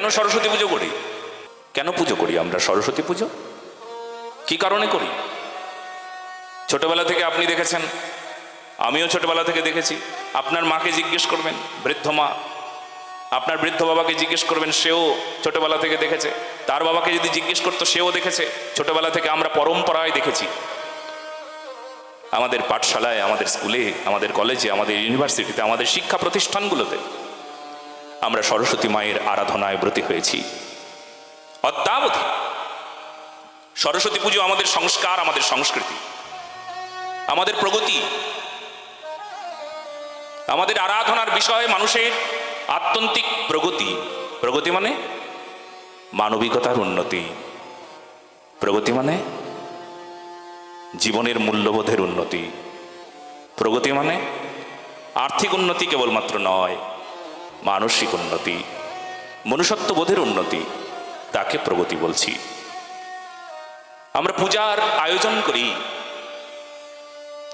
কেন সরস্বতী পুজো করি? কেন পুজো করি আমরা সরস্বতী পুজো? কি কারণে করি? ছোটবেলা থেকে আপনি দেখেছেন, আমিও ছোটবেলা থেকে দেখেছি। আপনার মাকে জিজ্ঞেস করবেন, বৃদ্ধ মা, আপনার বৃদ্ধ বাবাকে জিজ্ঞেস করবেন, সেও ছোটবেলা থেকে দেখেছে। তার বাবাকে যদি জিজ্ঞেস করতো, সেও দেখেছে, ছোটবেলা থেকে আমরা পরম্পরায় দেখেছি। আমাদের পাঠশালায়, আমাদের স্কুলে, আমাদের কলেজে, আমাদের ইউনিভার্সিটিতে, আমাদের শিক্ষা প্রতিষ্ঠানগুলোতে আমরা সরস্বতী মায়ের আরাধনায় ব্রতী হয়েছি। অদ্যাবধি সরস্বতী পুজো আমাদের সংস্কার, আমাদের সংস্কৃতি, আমাদের প্রগতি, আমাদের আরাধনার বিষয়ে মানুষের আত্যন্তিক প্রগতি। প্রগতি মানে মানবিকতার উন্নতি। প্রগতি মানে জীবনের মূল্যবোধের উন্নতি। প্রগতি মানে আর্থিক উন্নতি কেবলমাত্র নয় মানসিক উন্নতি, মনুষ্যত্ববোধের উন্নতি, তাকে প্রগতি বলছি। আমরা পূজার আয়োজন করি।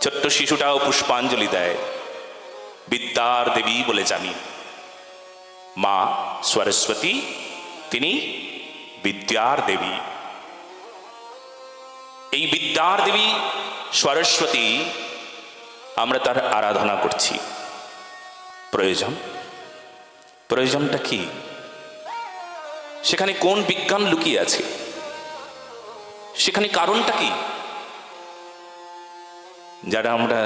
ছোট্ট শিশুটাও পুষ্পাঞ্জলি দেয়। বিদ্যার দেবী বলে জানি। মা সরস্বতী তিনি বিদ্যার দেবী। এই বিদ্যার দেবী সরস্বতী আমরা তার আরাধনা করছি। প্রয়োজন? প্রয়োজনটা কি? সেখানে কোন বিজ্ঞান লুকিয়ে আছে? সেখানে কারণটা কি? যারা আমরা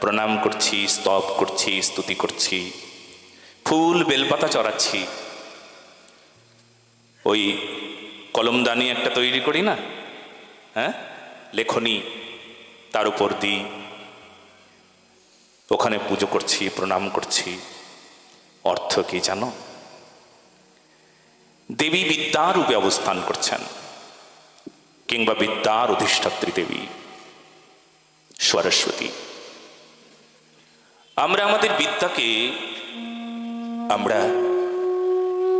প্রণাম করছি, স্তব করছি, স্তুতি করছি, ফুল বেলপাতা চড়াচ্ছি, ওই কলমদানি একটা তৈরি করি না? হ্যাঁ? লেখনি, তার উপর দিই, ওখানে পুজো করছি, প্রণাম করছি। অর্থ কি জানো? দেবী বিদ্যার রূপে অবস্থান করছেন, কিংবা বিদ্যার অধিষ্ঠাত্রী দেবী সরস্বতী আমরা আমাদের বিদ্যাকে আমরা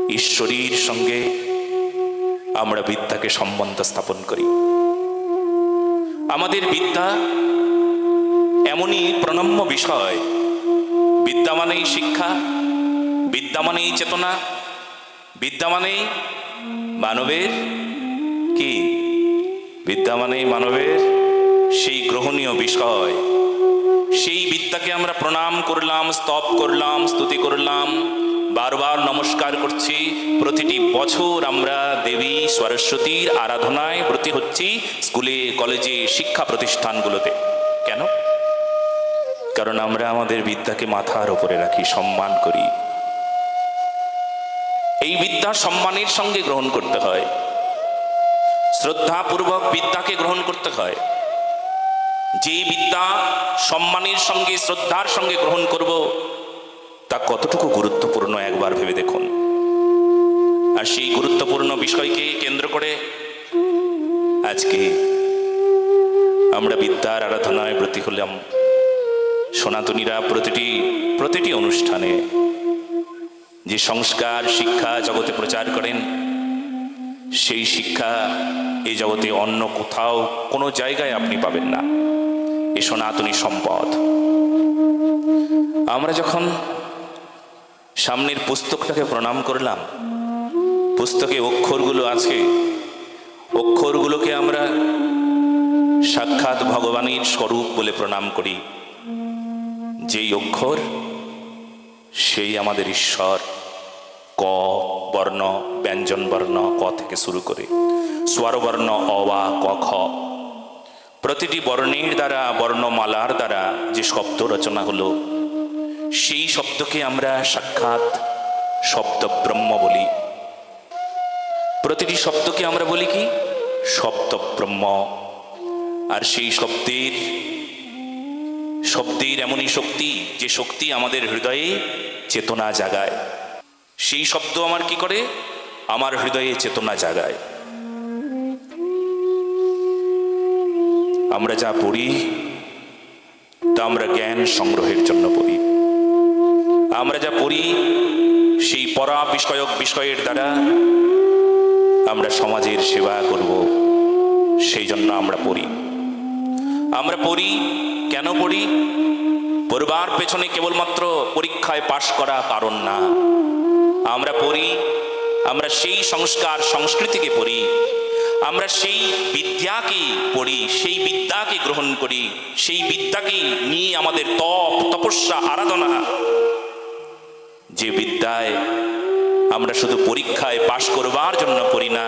ঈশ্বরীর সঙ্গে আমরা বিদ্যাকে সম্বন্ধ স্থাপন করি। আমাদের বিদ্যা এমনই প্রণম্য বিষয়, বিদ্যা মানেই শিক্ষা বিদ্যা মানেই চেতনা বিদ্যা মানেই মানবের কি? বিদ্যা মানেই মানবের সেই গ্রহণীয় বিষয়। সেই বিদ্যাকে আমরা প্রণাম করলাম, স্তব করলাম, স্তুতি করলাম, বারবার নমস্কার করছি। প্রতিটি বছর আমরা দেবী সরস্বতীর আরাধনায় ব্রতী হচ্ছি স্কুলে, কলেজে, শিক্ষা প্রতিষ্ঠানগুলোতে। কেন? কারণ আমরা আমাদের বিদ্যাকে মাথার ওপরে রাখি, সম্মান করি। এই বিদ্যা সম্মানের সঙ্গে গ্রহণ করতে হয়। শ্রদ্ধাপূর্বক বিদ্যাকে গ্রহণ করতে হয়। যে বিদ্যা সম্মানের সঙ্গে, শ্রদ্ধার সঙ্গে গ্রহণ করব, তা কতটুকু গুরুত্বপূর্ণ একবার ভেবে দেখুন। আর সেই গুরুত্বপূর্ণ বিষয়কে কেন্দ্র করে আজকে আমরা বিদ্যার আরাধনায় ব্রতী হলাম। সনাতনীরা প্রতিটি প্রতিটি অনুষ্ঠানে যে সংস্কার, শিক্ষা জগতে প্রচার করেন, সেই শিক্ষা এই জগতে অন্য কোথাও কোনো জায়গায় আপনি পাবেন না। এ সনাতনী সম্পদ। আমরা যখন সামনের পুস্তকটাকে প্রণাম করলাম, পুস্তকে অক্ষরগুলো আছে, অক্ষরগুলোকে আমরা সাক্ষাৎ ভগবানের স্বরূপ বলে প্রণাম করি। যেই অক্ষর সেই আমাদের ঈশ্বর। ক, বর্ণ, ব্যঞ্জন বর্ণ, ক থেকে শুরু করে। স্বরবর্ণ অবা ক, খ। প্রতিটি বর্ণের দ্বারা, বর্ণমালার দ্বারা যে শব্দ রচনা হলো, সেই শব্দকে আমরা সাক্ষাৎ শব্দ ব্রহ্ম বলি। প্রতিটি শব্দকে আমরা বলি কি? শব্দ ব্রহ্ম আর সেই শব্দের শব্দের এমনই শক্তি যে শক্তি আমাদের হৃদয়ে চেতনা জাগায়। সেই শব্দ আমার কি করে? আমার হৃদয়ে চেতনা জাগায়। আমরা যা পড়ি, তা আমরা জ্ঞান সংগ্রহের জন্য পড়ি। আমরা যা পড়ি, সেই পরা বিষয়ক বিষয়ের দ্বারা আমরা সমাজের সেবা করব। সেই জন্য আমরা পড়ি। আমরা পড়ি কেন পড়ি পড়বার পেছনে কেবলমাত্র পরীক্ষায় পাশ করা কারণ না। আমরা পড়ি, আমরা সেই সংস্কার সংস্কৃতিকে পড়ি, আমরা সেই বিদ্যাকে পড়ি, সেই বিদ্যাকে গ্রহণ করি, সেই বিদ্যাকে নিয়ে আমাদের তপ, তপস্যা, আরাধনা। যে বিদ্যায় আমরা শুধু পরীক্ষায় পাশ করবার জন্য পড়ি না,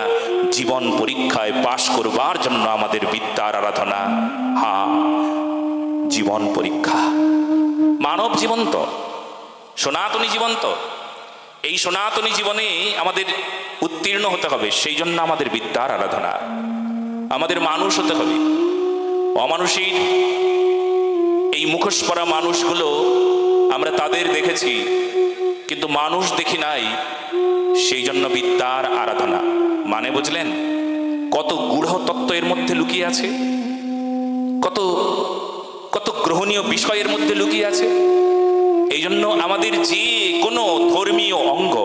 জীবন পরীক্ষায় পাশ করবার জন্য আমাদের বিদ্যার আরাধনা। হা জীবন পরীক্ষা। মানব জীবন্ত, সনাতনী জীবন তো এই সনাতনী জীবনে আমাদের উত্তীর্ণ হতে হবে, সেই জন্য আমাদের বিদ্যার আরাধনা। আমাদের মানুষ হতে হবে। অমানুষীর এই মুখোশ পরা মানুষগুলো আমরা তাদের দেখেছি, কিন্তু মানুষ দেখি নাই, সেই জন্য বিদ্যার আরাধনা। মানে বুঝলেন? কত গূঢ় তত্ত্ব এর মধ্যে লুকিয়ে আছে। কত গ্রহণীয় বিষয়ের মধ্যে লুকিয়ে আছে। এই জন্য আমাদের যে কোনো ধর্মীয় অঙ্গ,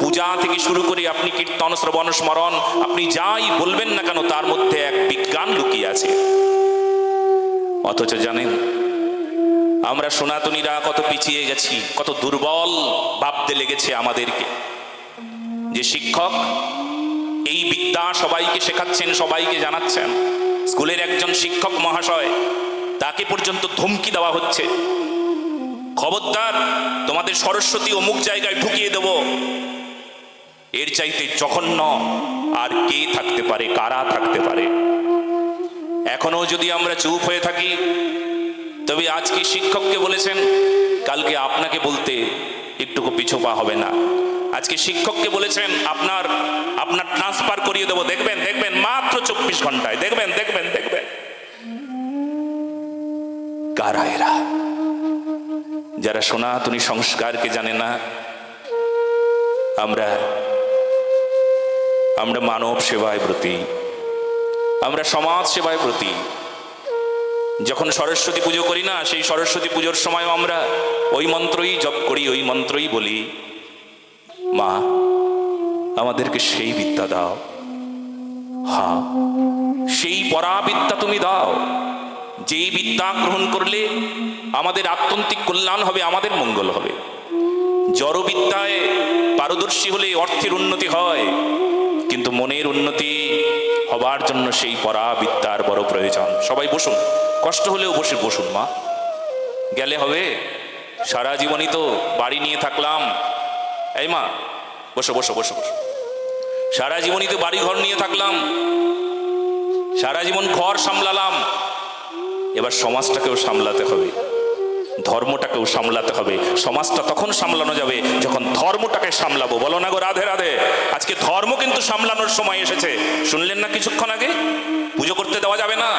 পূজা থেকে শুরু করে আপনি কীর্তন, শ্রবণ, স্মরণ, আপনি যাই বলবেন না কেন, তার মধ্যে এক বিজ্ঞান লুকিয়ে আছে। অথচ জানেন, আমরা সনাতনীরা কত পিছিয়ে গেছি, কত দুর্বল ভাবতে লেগেছে আমাদেরকে। যে শিক্ষক এই বিদ্যা সবাইকে শেখাচ্ছেন, সবাইকে জানাচ্ছেন। স্কুলের একজন শিক্ষক মহাশয় তাকে পর্যন্ত ধমকি দেওয়া হচ্ছে। খবরদার, তোমাদের সরস্বতী অমুক জায়গায় ঢুকিয়ে দেব। এর চাইতে জঘন্য আর কে থাকতে পারে, কারা থাকতে পারে? এখনও যদি আমরা চুপ হয়ে থাকি, তবে আজকে শিক্ষককে বলেছেন, কালকে আপনাকে বলতে একটুকু পিছু পা হবে না। আজকে শিক্ষককে বলেছেন, আপনার আপনার ট্রান্সফার করিয়ে দেবো। দেখবেন দেখবেন, মাত্র চব্বিশ ঘন্টায়। দেখবেন দেখবেন দেখবেন। কারা এরা। যারা সনাতনী সংস্কারকে জানে না, আমরা আমরা মানব সেবায় প্রতি আমরা সমাজ সেবায় প্রতি যখন সরস্বতী পুজো করি না, সেই সরস্বতী পুজোর সময় আমরা ওই মন্ত্রই জপ করি, ওই মন্ত্রই বলি, মা, আমাদেরকে সেই বিদ্যা দাও। হ্যাঁ সেই পরাবিদ্যা তুমি দাও। যেই বিদ্যা গ্রহণ করলে আমাদের আত্যন্তিক কল্যাণ হবে, আমাদের মঙ্গল হবে। জড়বিদ্যায় পারদর্শী হলে অর্থের উন্নতি হয়, কিন্তু মনের উন্নতি হবার জন্য সেই পরাবিদ্যার বড় প্রয়োজন। সবাই বসুন, কষ্ট হলেও বসে বসুন মা। গেলে হবে, সারা জীবনই তো বাড়ি নিয়ে থাকলাম। এই মা, বসো বসো বসো বসো। সারা জীবনই তো বাড়ি ঘর নিয়ে থাকলাম। সারা জীবন ঘর সামলালাম। এবার সমাজটাকেও সামলাতে হবে। ধর্মটাকেও সামলাতে হবে। সমাজটা তখন সামলানো যাবে যখন ধর্মটাকে সামলাবো। বলো না গো, রাধে রাধে। আজকে ধর্ম কিন্তু সামলানোর সময় এসেছে। শুনলেন না কিছুক্ষণ আগে? পুজো করতে দেওয়া যাবে না?